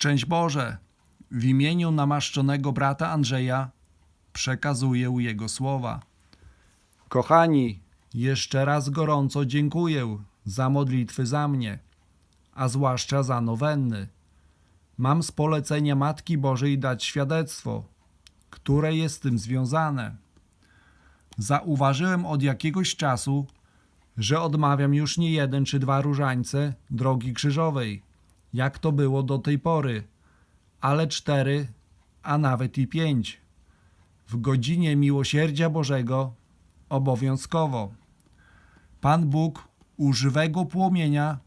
Szczęść Boże! W imieniu namaszczonego brata Andrzeja przekazuję jego słowa. Kochani, jeszcze raz gorąco dziękuję za modlitwy za mnie, a zwłaszcza za nowenny. Mam z polecenia Matki Bożej dać świadectwo, które jest z tym związane. Zauważyłem od jakiegoś czasu, że odmawiam już nie jeden czy dwa różańce drogi krzyżowej, jak to było do tej pory, ale cztery, a nawet i pięć. W godzinie miłosierdzia Bożego obowiązkowo. Pan Bóg u żywego płomienia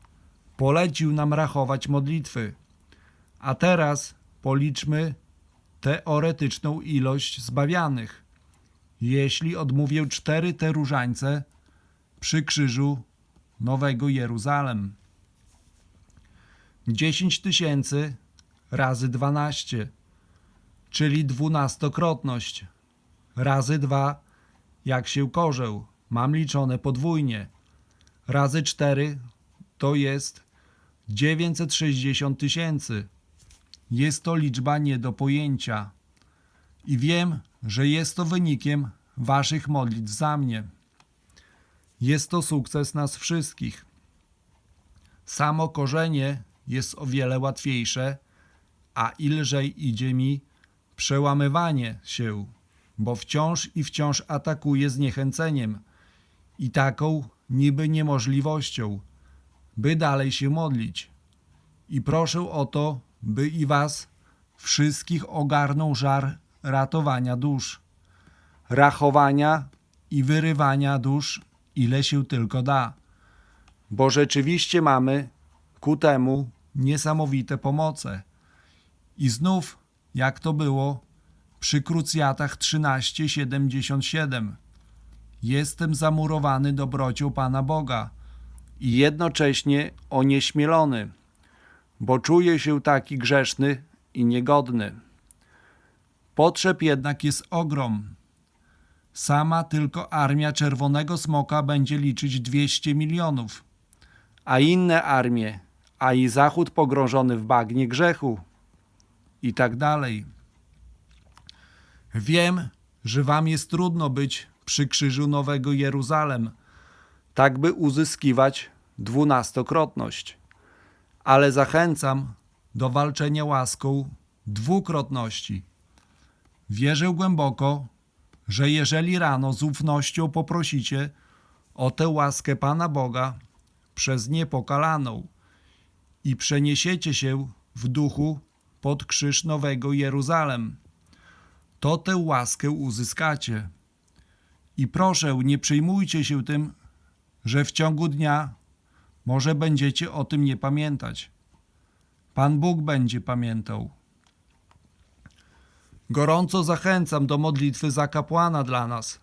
polecił nam rachować modlitwy. A teraz policzmy teoretyczną ilość zbawianych. Jeśli odmówię cztery te różańce przy krzyżu Nowego Jeruzalem. 10 tysięcy razy 12, czyli dwunastokrotność. Razy 2, jak się korzeł, mam liczone podwójnie. Razy 4 to jest 960 tysięcy. Jest to liczba nie do pojęcia. I wiem, że jest to wynikiem waszych modlitw za mnie. Jest to sukces nas wszystkich. Samo korzenie jest o wiele łatwiejsze, a ilżej idzie mi przełamywanie się, bo wciąż i wciąż atakuje zniechęceniem i taką niby niemożliwością, by dalej się modlić. I proszę o to, by i was wszystkich ogarnął żar ratowania dusz, rachowania i wyrywania dusz, ile się tylko da. Bo rzeczywiście mamy ku temu niesamowite pomoce. I znów, jak to było przy krucjatach 1377, jestem zamurowany dobrocią Pana Boga i jednocześnie onieśmielony, bo czuję się taki grzeszny i niegodny. Potrzeb jednak jest ogrom. Sama tylko armia Czerwonego Smoka będzie liczyć 200 milionów, a inne armie, a i Zachód pogrążony w bagnie grzechu i tak dalej. Wiem, że wam jest trudno być przy krzyżu Nowego Jeruzalem, tak by uzyskiwać dwunastokrotność, ale zachęcam do walczenia łaską dwukrotności. Wierzę głęboko, że jeżeli rano z ufnością poprosicie o tę łaskę Pana Boga przez niepokalaną i przeniesiecie się w duchu pod krzyż Nowego Jeruzalem, to tę łaskę uzyskacie. I proszę, nie przejmujcie się tym, że w ciągu dnia może będziecie o tym nie pamiętać. Pan Bóg będzie pamiętał. Gorąco zachęcam do modlitwy za kapłana dla nas.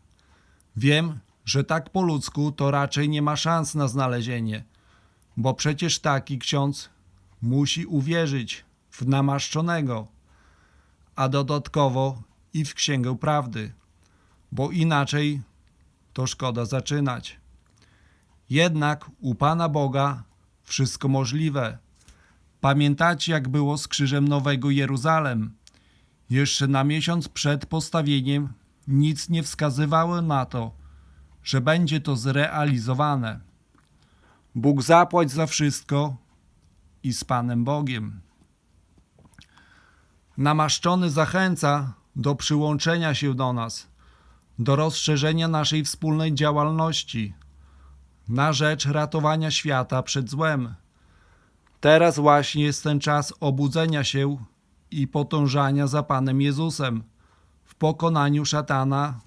Wiem, że tak po ludzku to raczej nie ma szans na znalezienie, bo przecież taki ksiądz musi uwierzyć w namaszczonego, a dodatkowo i w księgę prawdy, bo inaczej to szkoda zaczynać. Jednak u Pana Boga wszystko możliwe. Pamiętacie, jak było z krzyżem Nowego Jeruzalem? Jeszcze na miesiąc przed postawieniem nic nie wskazywało na to, że będzie to zrealizowane. Bóg zapłać za wszystko i z Panem Bogiem. Namaszczony zachęca do przyłączenia się do nas, do rozszerzenia naszej wspólnej działalności na rzecz ratowania świata przed złem. Teraz właśnie jest ten czas obudzenia się i potążania za Panem Jezusem w pokonaniu szatana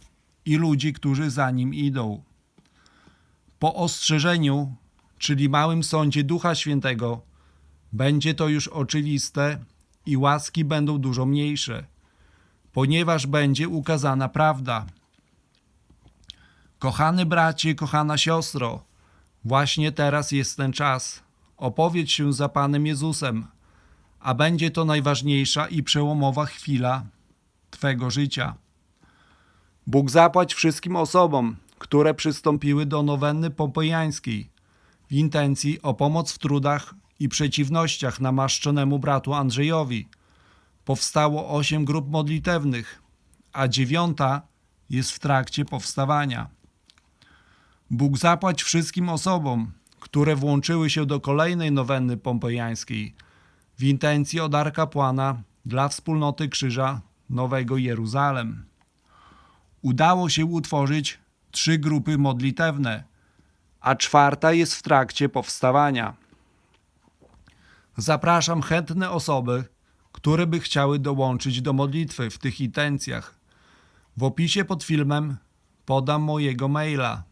i ludzi, którzy za nim idą. Po ostrzeżeniu, czyli małym sądzie Ducha Świętego, będzie to już oczywiste i łaski będą dużo mniejsze, ponieważ będzie ukazana prawda. Kochany bracie, kochana siostro, właśnie teraz jest ten czas. Opowiedz się za Panem Jezusem, a będzie to najważniejsza i przełomowa chwila Twego życia. Bóg zapłać wszystkim osobom, które przystąpiły do nowenny pompejańskiej w intencji o pomoc w trudach i przeciwnościach namaszczonemu bratu Andrzejowi powstało osiem grup modlitewnych, a dziewiąta jest w trakcie powstawania. Bóg zapłać wszystkim osobom, które włączyły się do kolejnej nowenny pompejańskiej w intencji od arkapłana dla wspólnoty Krzyża Nowego Jeruzalem. Udało się utworzyć trzy grupy modlitewne, a czwarta jest w trakcie powstawania. Zapraszam chętne osoby, które by chciały dołączyć do modlitwy w tych intencjach. W opisie pod filmem podam mojego maila,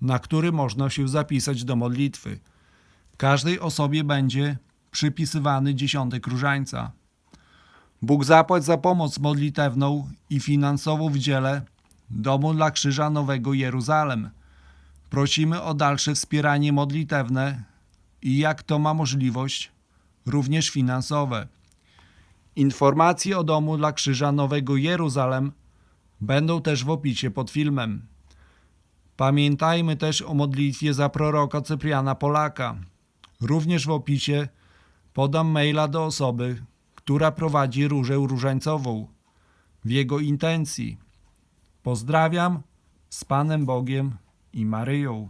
na który można się zapisać do modlitwy. Każdej osobie będzie przypisywany dziesiątek różańca. Bóg zapłać za pomoc modlitewną i finansową w dziele Domu dla Krzyża Nowego Jeruzalem. Prosimy o dalsze wspieranie modlitewne i jak to ma możliwość, również finansowe. Informacje o Domu dla Krzyża Nowego Jeruzalem będą też w opisie pod filmem. Pamiętajmy też o modlitwie za proroka Cypriana Polaka. Również w opisie podam maila do osoby, która prowadzi różę różańcową w jego intencji. Pozdrawiam z Panem Bogiem i Maryją.